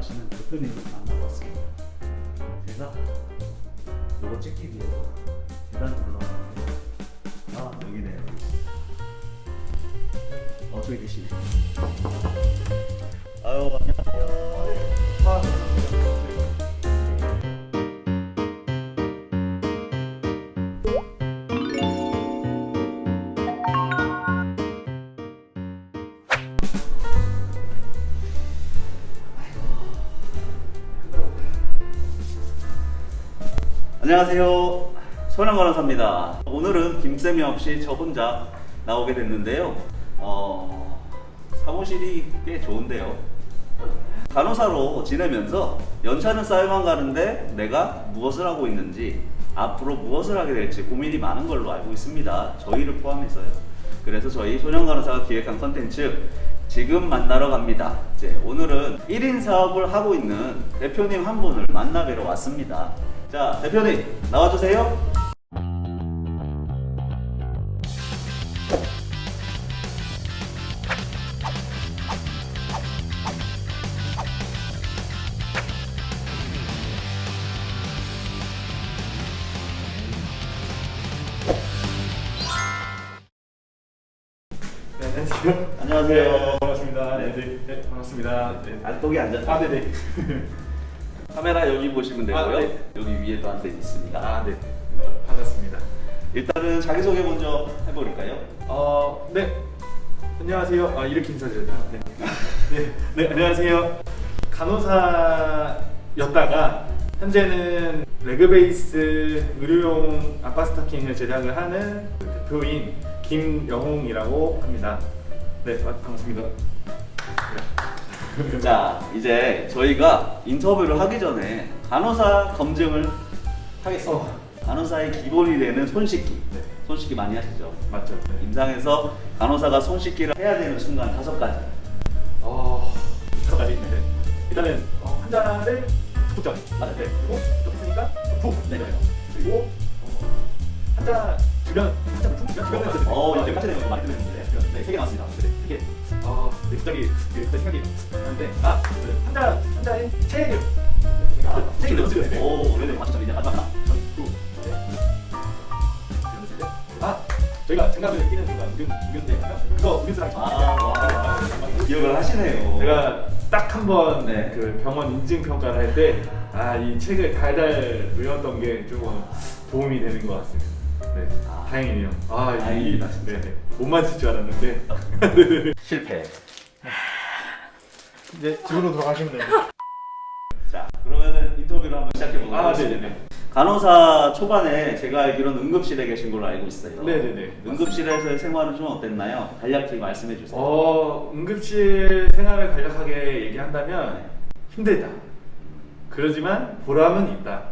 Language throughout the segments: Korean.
운영하시는 대표님을 만나봤습니다. 제가 이거 찍기 위해서 계단 올라왔는데 아 여기네요. 어 저기 계시네. 아 안녕하세요. 소년관원사입니다. 오늘은 김쌤이 없이 저 혼자 나오게 됐는데요. 어, 사무실이 꽤 좋은데요. 간호사로 지내면서 연차는 쌓여만 가는데 내가 무엇을 하고 있는지 앞으로 무엇을 하게 될지 고민이 많은 걸로 알고 있습니다. 저희를 포함해서요. 그래서 저희 소년 간호사가 기획한 컨텐츠 지금 만나러 갑니다. 이제 오늘은 1인 사업을 하고 있는 대표님 한 분을 만나뵈러 왔습니다. 자, 대표님 나와주세요. 네, 안녕하세요. 안녕하세요. 반갑습니다. 네. 네, 네, 네, 반갑습니다. 네. 안쪽에 앉아. 아, 네, 네. 카메라 여기 보시면 되고요. 아, 네. 여기 위에도 한 대 있습니다. 아, 네. 반갑습니다. 일단은 자기소개 먼저 해버릴까요? 어, 네. 안녕하세요. 아, 이렇게 인사드렸나? 네. 네, 네, 안녕하세요. 간호사였다가 현재는 레그베이스 의료용 아빠 스타킹을 제작을 하는 대표인 김영웅이라고 합니다. 네, 아, 반갑습니다. 자, 이제 저희가 인터뷰를 하기 전에 간호사 검증을 하겠습니다. 어. 간호사의 기본이 되는 손 씻기. 네. 손 씻기 많이 하시죠? 맞죠? 네. 임상에서 간호사가 손 씻기를 해야 되는 순간 다섯 가지. 어, 여러 가지 있는데 일단은 어, 환자를 툭툭 맞아 네. 그리고 툭 했으니까 툭 네. 네. 그리고 어, 환자 주변 환자 툭 주변 주변에 어, 이제 같이 되는 거 많이 들었는데. 네, 세개 나왔습니다. 네, 어, 네, 갑자기 네, 갑자기 생각이 나는데 아 네. 환자 환자의 체액을 아, 체액을 넣었을 때 오, 네네, 맞죠. 이제 마지막 하나. 전투 네. 때, 아 저희가 장갑을 끼는 순간 우견 우견대 그거 우견사랑 아, 와. 기억을 하시네요. 제가 딱 한 번 네. 그 병원 인증 평가를 할 때 아 이 책을 달달 외웠던 게좀 도움이 되는 것 같습니다. 네, 아. 다행이네요. 아, 이- 이- 진짜. 네, 네. 못 맞힐 줄 알았는데. 실패. 이제 집으로 돌아가시면 됩니다. 자, 그러면은 인터뷰를 한번 시작해 보도록 아, 하겠습니다. 네네네. 간호사 초반에 제가 알기로는 응급실에 계신 걸로 알고 있어요. 네네네. 응급실에서의 생활은 좀 어땠나요? 간략히 말씀해 주세요. 어, 응급실 생활을 간략하게 얘기한다면 힘들다. 그러지만 보람은 있다.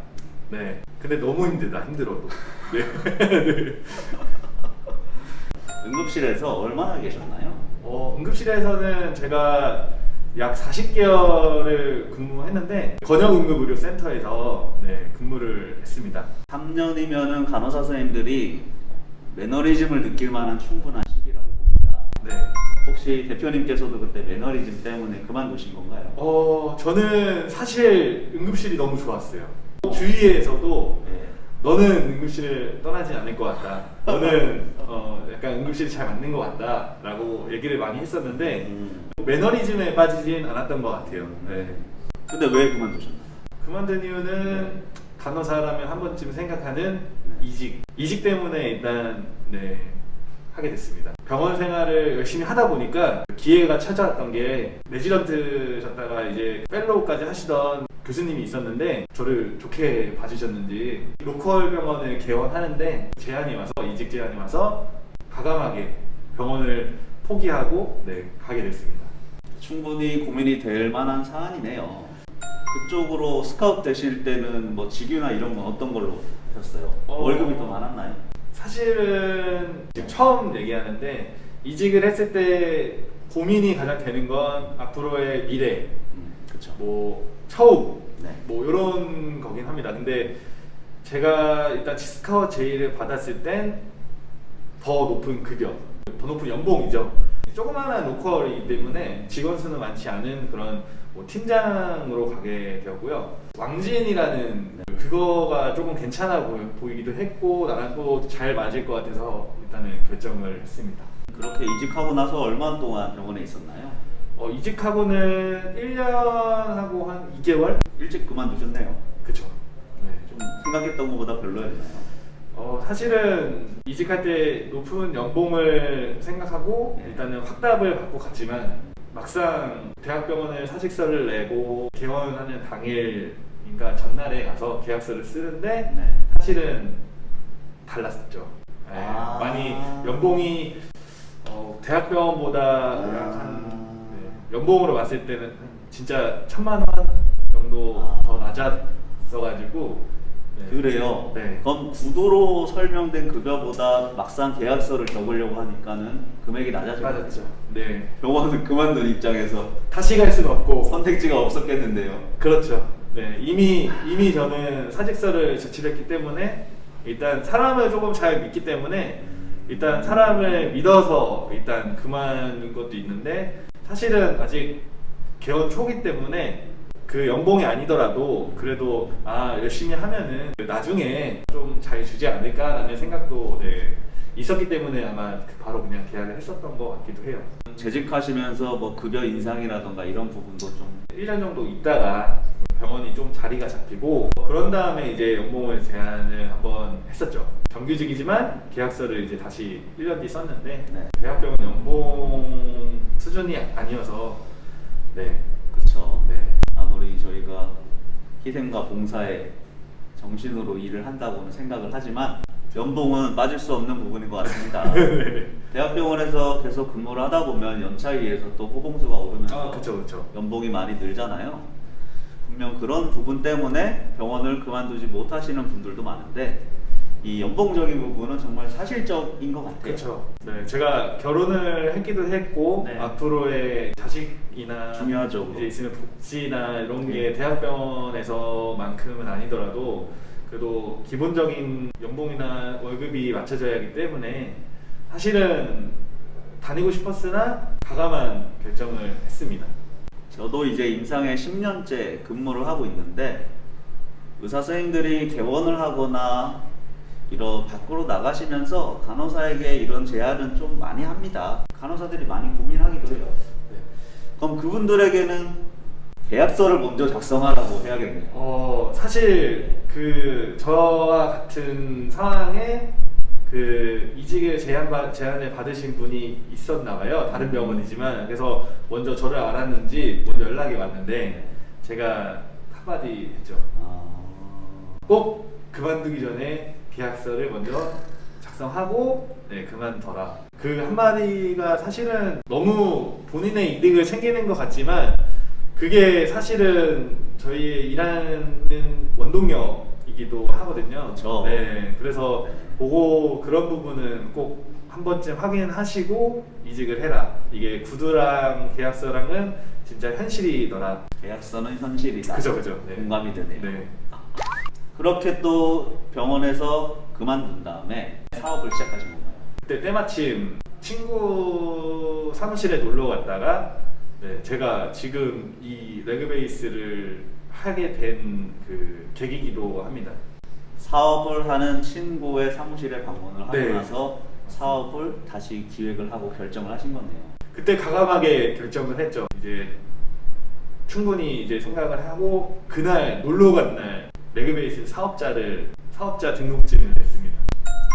네. 근데 너무 힘들다. 힘들어도. 네. 네. 응급실에서 얼마나 계셨나요? 어, 응급실에서는 제가 약 40개월을 근무했는데 건영응급의료센터에서 네, 근무를 했습니다. 3년이면은 간호사 선생님들이 매너리즘을 느낄 만한 충분한 시기라고 봅니다. 네. 혹시 대표님께서도 그때 매너리즘 때문에 그만두신 건가요? 어, 저는 사실 응급실이 너무 좋았어요. 주위에서도 네. 너는 응급실을 떠나지 않을 것 같다. 너는 어, 약간 응급실이 잘 맞는 것 같다라고 얘기를 많이 했었는데 음, 매너리즘에 빠지진 않았던 것 같아요. 네. 근데 왜 그만두셨나요? 그만둔 이유는 간호사라면 한 번쯤 생각하는 이직. 이직 때문에 일단 네 하게 됐습니다. 병원 생활을 열심히 하다 보니까 기회가 찾아왔던 게 레지던트셨다가 이제 펠로우까지 하시던 교수님이 있었는데 저를 좋게 봐주셨는지 로컬 병원을 개원하는데 제안이 와서 이직 제안이 와서 과감하게 병원을 포기하고 네 가게 됐습니다. 충분히 고민이 될 만한 사안이네요. 그쪽으로 스카우트 되실 때는 뭐 직유나 이런 건 어떤 걸로 하셨어요? 어. 월급이 더 많았나요? 사실은 지금 처음 얘기하는데 이직을 했을 때 고민이 가장 되는 건 앞으로의 미래, 음, 그렇죠. 뭐 처우, 네. 뭐 이런 거긴 합니다. 근데 제가 일단 치스카워 제의를 받았을 땐 더 높은 급여, 더 높은 연봉이죠. 조그마한 로컬이기 때문에 직원 수는 많지 않은 그런 뭐 팀장으로 가게 되었고요. 왕진이라는 그거가 조금 괜찮아 보이- 보이 기도 했고 나랑 또잘 맞을 것 같아서 일단은 결정을 했습니다. 그렇게 이직하고 나서 얼마 동안 병원에 있었나요? 어, 이직하고는 1년하고 한 2개월? 일찍 그만두셨네요. 그쵸. 네. 좀 생각했던 것보다 별로였나요? 어, 사실은 이직할 때 높은 연봉을 생각하고 네. 일단은 확답을 받고 갔지만 막상 대학병원에 사직서를 내고 개원하는 당일인가 전날에 가서 계약서를 쓰는데 네. 사실은 달랐었죠. 네, 아. 많이 연봉이 어, 대학병원보다 아. 약한 네, 연봉으로 봤을 때는 진짜 천만 원 정도 아. 더 낮았어가지고 네. 그래요. 네. 그럼 구도로 설명된 급여보다 막상 계약서를 적으려고 하니까는 금액이 맞았죠. 네. 병원을 그만둔 입장에서 다시 갈 수는 없고 선택지가 없었겠는데요. 그렇죠. 네, 이미 이미 저는 사직서를 제출했기 때문에 일단 사람을 조금 잘 믿기 때문에 일단 사람을 믿어서 일단 그만둔 것도 있는데 사실은 아직 개원 초기 때문에 그 연봉이 아니더라도 그래도 아 열심히 하면은 나중에 좀 잘 주지 않을까라는 생각도 네, 있었기 때문에 아마 그 바로 그냥 계약을 했었던 것 같기도 해요. 재직하시면서 뭐 급여 인상이라던가 이런 부분도 좀 1년 정도 있다가 병원이 좀 자리가 잡히고 그런 다음에 이제 연봉을 제안을 한번 했었죠. 정규직이지만 계약서를 이제 다시 1년 뒤 썼는데 네. 대학병원 연봉 수준이 아니어서 네. 그쵸. 네. 아무리 저희가 희생과 봉사에 정신으로 일을 한다고는 생각을 하지만 연봉은 빠질 수 없는 부분인 것 같습니다. 네. 대학병원에서 계속 근무를 하다 보면 연차에 의해서 또 호봉수가 오르면서 아, 그쵸, 그쵸. 연봉이 많이 늘잖아요. 분명 그런 부분 때문에 병원을 그만두지 못하시는 분들도 많은데 이 연봉적인 부분은 정말 사실적인 것 같아요. 그렇죠. 네, 제가 결혼을 했기도 했고 네. 앞으로의 자식이나 중요하죠, 이제 있으면 복지나 이런 네. 게 대학병원에서만큼은 아니더라도 그래도 기본적인 연봉이나 월급이 맞춰져야 하기 때문에 사실은 다니고 싶었으나 과감한 결정을 했습니다. 저도 이제 임상에 10년째 근무를 하고 있는데 의사 선생님들이 개원을 하거나 이런 밖으로 나가시면서 간호사에게 이런 제안은 좀 많이 합니다. 간호사들이 많이 고민하기도 해요. 그럼 그분들에게는 계약서를 먼저 작성하라고 해야겠네요. 어 사실 그 저와 같은 상황에 그 이직을 제안 받 제안을 받으신 분이 있었나 봐요 다른 병원이지만 그래서 먼저 저를 알았는지 먼저 연락이 왔는데 제가 한마디 했죠 아, 꼭 그만두기 전에 계약서를 먼저 작성하고 네 그만둬라 그 한마디가 사실은 너무 본인의 이득을 챙기는 것 같지만 그게 사실은 저희 일하는 원동력이기도 하거든요. 그쵸. 네, 그래서 네. 보고 그런 부분은 꼭 한 번쯤 확인하시고 이직을 해라. 이게 구두랑 계약서랑은 진짜 현실이더라. 계약서는 현실이다. 그죠, 그죠. 네. 공감이 되네요. 네. 그렇게 또 병원에서 그만둔 다음에 사업을 시작하신 건가요? 그때 때마침 친구 사무실에 놀러 갔다가 네, 제가 지금 이 레그베이스를 하게 된 그 계기기도 합니다. 사업을 하는 친구의 사무실에 방문을 하고 네. 나서 사업을 다시 기획을 하고 결정을 하신 거네요. 그때 과감하게 결정을 했죠. 이제 충분히 이제 생각을 하고 그날 놀러 간 날 레그베이스 사업자를 사업자 등록증을 냈습니다.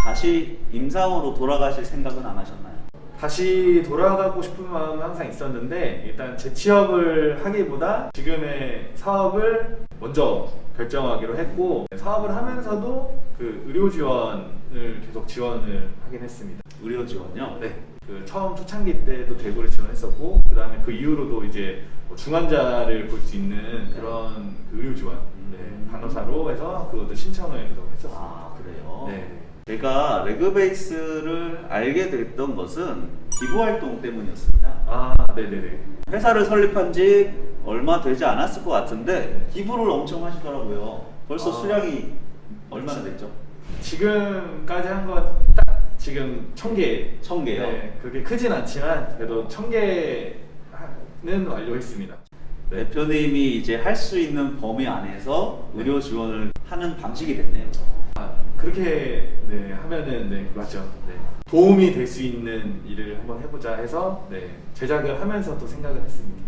다시 임상으로 돌아가실 생각은 안 하셨나요? 다시 돌아가고 싶은 마음은 항상 있었는데 일단 재취업을 하기보다 지금의 사업을 먼저 결정하기로 했고 사업을 하면서도 그 의료 지원을 계속 지원을 하긴 했습니다. 의료 지원요? 네. 그 처음 초창기 때도 대구를 지원했었고 그 다음에 그 이후로도 이제 뭐 중환자를 볼 수 있는 그런 그 의료 지원 네, 음. 간호사로 해서 그것도 신청을 계속 했었습니다. 아 그래요? 네. 제가 레그베이스를 알게 됐던 것은 기부 활동 때문이었습니다. 아, 네네네. 회사를 설립한 지 얼마 되지 않았을 것 같은데 기부를 엄청 하시더라고요. 벌써 아. 수량이 얼마나 됐죠? 지금까지 한건딱 지금 천 개. 천 개요? 네, 그렇게 크진 않지만 그래도 천 개 는 완료했습니다. 네. 대표님이 이제 할 수 있는 범위 안에서 의료 지원을 하는 방식이 됐네요. 아, 그렇게 네, 하면은 네, 맞죠. 네. 도움이 될 수 있는 일을 한번 해보자 해서 네, 제작을 하면서 또 생각을 했습니다.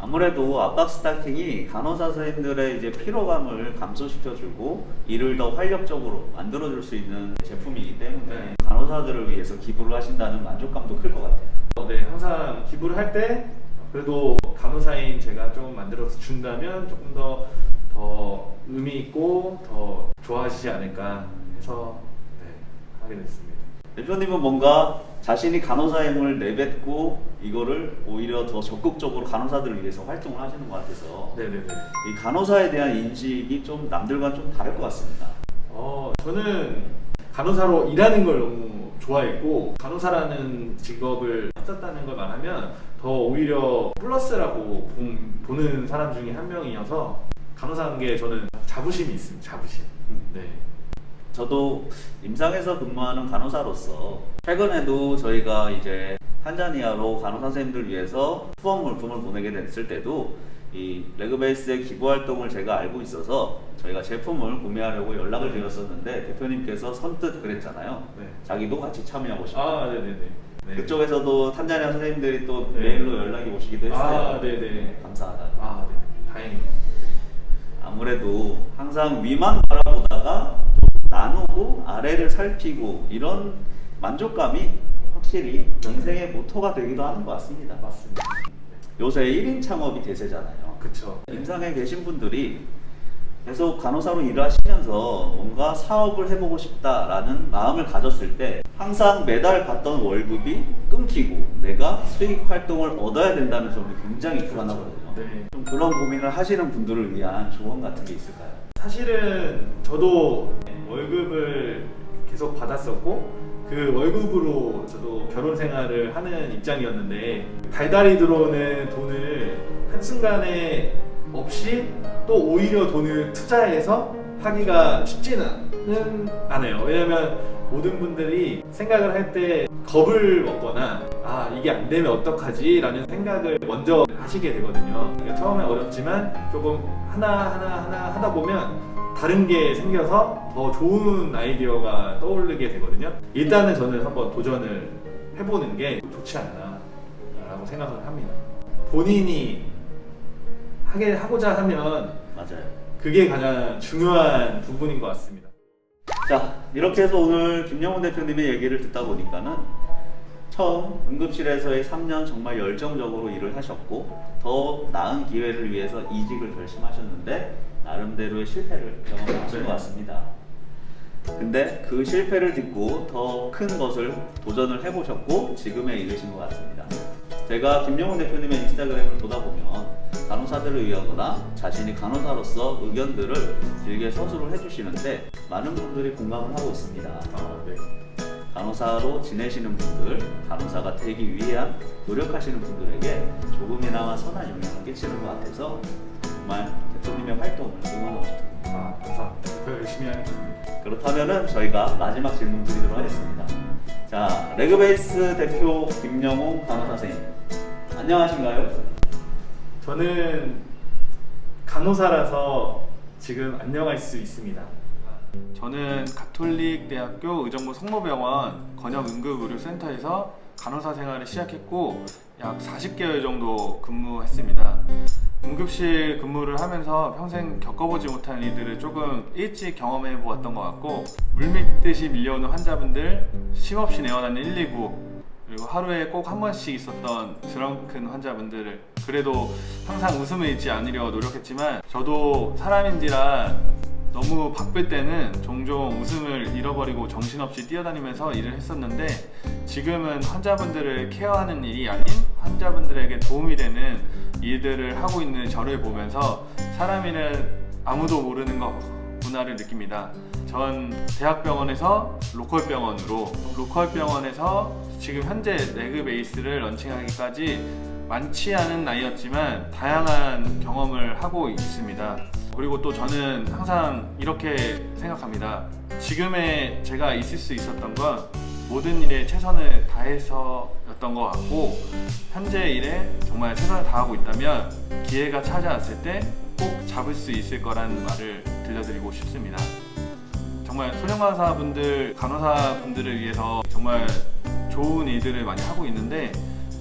아무래도 압박 스타팅이 간호사 선생님들의 이제 피로감을 감소시켜주고 일을 더 활력적으로 만들어줄 수 있는 제품이기 때문에 네. 간호사들을 위해서 기부를 하신다는 만족감도 클 것 같아요. 어, 네, 항상 기부를 할 때 그래도 간호사인 제가 좀 만들어서 준다면 조금 더, 더 의미 있고 더 좋아하시지 않을까 해서 네, 하게 됐습니다. 대표님은 뭔가 자신이 간호사임을 내뱉고 이거를 오히려 더 적극적으로 간호사들을 위해서 활동을 하시는 것 같아서 네네네. 이 간호사에 대한 인식이 좀 남들과 좀 다를 것 같습니다. 어, 저는 간호사로 일하는 걸 너무 좋아했고 간호사라는 직업을 했었다는 걸 말하면 더 오히려 플러스라고 본- 보는 사람 중에 한 명이어서 간호사인 게 저는 자부심이 있습니다. 자부심. 네. 저도 임상에서 근무하는 간호사로서 최근에도 저희가 이제 탄자니아로 간호사 선생님들 위해서 후원 물품을 보내게 됐을 때도 이 레그베이스의 기부 활동을 제가 알고 있어서 저희가 제품을 구매하려고 연락을 드렸었는데 대표님께서 선뜻 그랬잖아요. 네. 자기도 같이 참여하고 싶다. 아, 네네네. 네. 그쪽에서도 탄자니아 선생님들이 또 네. 메일로 연락이 오시기도 했어요. 아, 네네. 감사하다. 아, 네. 다행입니다. 아무래도 항상 위만 바라보다가 나누고 아래를 살피고 이런 만족감이 확실히 인생의 모토가 되기도 하는 것 같습니다. 맞습니다. 요새 1인 창업이 대세잖아요. 그쵸. 임상에 계신 분들이 계속 간호사로 일을 하시면서 뭔가 사업을 해보고 싶다라는 마음을 가졌을 때 항상 매달 받던 월급이 끊기고 내가 수익 활동을 얻어야 된다는 점이 굉장히 불안하거든요. 네. 좀 그런 고민을 하시는 분들을 위한 조언 같은 게 있을까요? 사실은 저도 월급을 계속 받았었고 그 월급으로 저도 결혼 생활을 하는 입장이었는데 달달이 들어오는 돈을 한순간에 없이 또 오히려 돈을 투자해서 하기가 쉽지는 않아요. 왜냐면 모든 분들이 생각을 할 때 겁을 먹거나 아 이게 안 되면 어떡하지? 라는 생각을 먼저 하시게 되거든요. 그러니까 처음에 어렵지만 조금 하나 하나 하나 하다 보면 다른 게 생겨서 더 좋은 아이디어가 떠오르게 되거든요. 일단은 저는 한번 도전을 해보는 게 좋지 않나라고 생각을 합니다. 본인이 하게 하고자 하면 맞아요. 그게 가장 중요한 부분인 것 같습니다. 자, 이렇게 해서 오늘 김영훈 대표님의 얘기를 듣다 보니까는 처음 응급실에서의 3년 정말 열정적으로 일을 하셨고 더 나은 기회를 위해서 이직을 결심하셨는데 나름대로의 실패를 경험하신 네. 것 같습니다. 근데 그 실패를 딛고 더 큰 것을 도전을 해보셨고 지금에 이르신 것 같습니다. 제가 김영훈 대표님의 인스타그램을 보다 보면 간호사들을 위하거나 자신이 간호사로서 의견들을 길게 서술을 해주시는데 많은 분들이 공감을 하고 있습니다. 아, 네. 간호사로 지내시는 분들, 간호사가 되기 위한 노력하시는 분들에게 조금이나마 선한 영향을 끼치는 것 같아서 정말 대표님의 활동을 응원하고 싶습니다. 아, 감사합니다. 더 열심히 하겠습니다. 그렇다면은 저희가 마지막 질문 드리도록 하겠습니다. 자, 레그베이스 대표 김영웅 간호사 선생님 안녕하신가요? 저는 간호사라서 지금 안녕할 수 있습니다. 저는 가톨릭 대학교 의정부 성모병원 건역응급의료센터에서 간호사 생활을 시작했고 약 40개월 정도 근무했습니다. 응급실 근무를 하면서 평생 겪어보지 못한 일들을 조금 일찍 경험해 보았던 것 같고 물밀듯이 밀려오는 환자분들 쉼없이 내어가는 119 그리고 하루에 꼭 한 번씩 있었던 드렁큰 환자분들을 그래도 항상 웃음을 잃지 않으려 노력했지만 저도 사람인지라 너무 바쁠 때는 종종 웃음을 잃어버리고 정신없이 뛰어다니면서 일을 했었는데 지금은 환자분들을 케어하는 일이 아닌 환자분들에게 도움이 되는 일들을 하고 있는 저를 보면서 사람이란 아무도 모르는 거구나를 느낍니다. 전 대학병원에서 로컬 병원으로 로컬 병원에서 지금 현재 레그 베이스를 런칭하기까지 많지 않은 나이였지만 다양한 경험을 하고 있습니다. 그리고 또 저는 항상 이렇게 생각합니다. 지금의 제가 있을 수 있었던 건 모든 일에 최선을 다해서 였던 것 같고 현재 일에 정말 최선을 다하고 있다면 기회가 찾아왔을 때 꼭 잡을 수 있을 거라는 말을 들려드리고 싶습니다. 정말 소년간호사분들, 간호사분들을 위해서 정말 좋은 일들을 많이 하고 있는데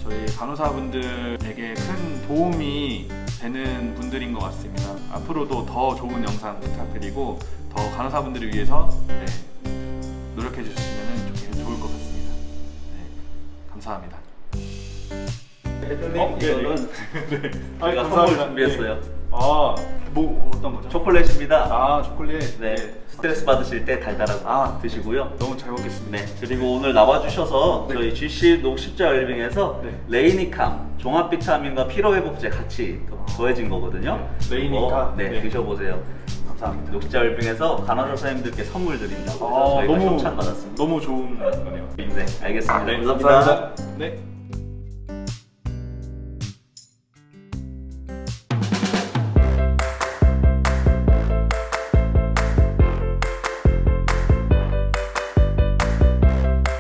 저희 간호사분들에게 큰 도움이 되는 분들인 것 같습니다. 앞으로도 더 좋은 영상 부탁드리고 더 간호사분들을 위해서 네, 노력해 것 같습니다. 네, 감사합니다. 대표님 어, 네, 이거는 네. 제가 선물 준비했어요. 아, 뭐 어떤 거죠? 초콜릿입니다. 아, 초콜릿. 네, 스트레스 받으실 때 달달하고 아. 드시고요. 너무 잘 먹겠습니다. 네, 그리고 오늘 나와주셔서 네. 저희 GC 녹십자 열빙에서 네. 레이니캄 종합 비타민과 피로 회복제 같이 더- 더해진 거거든요. 네, 레이니캄. 이거, 네, 네. 드셔보세요. 감사합니다. 녹십자 열빙에서 간호사 선생님들께 선물 드린다고 해서 아, 저희가 너무 협찬 받았습니다. 너무 좋은 거네요. 네, 알겠습니다. 네, 감사합니다. 네.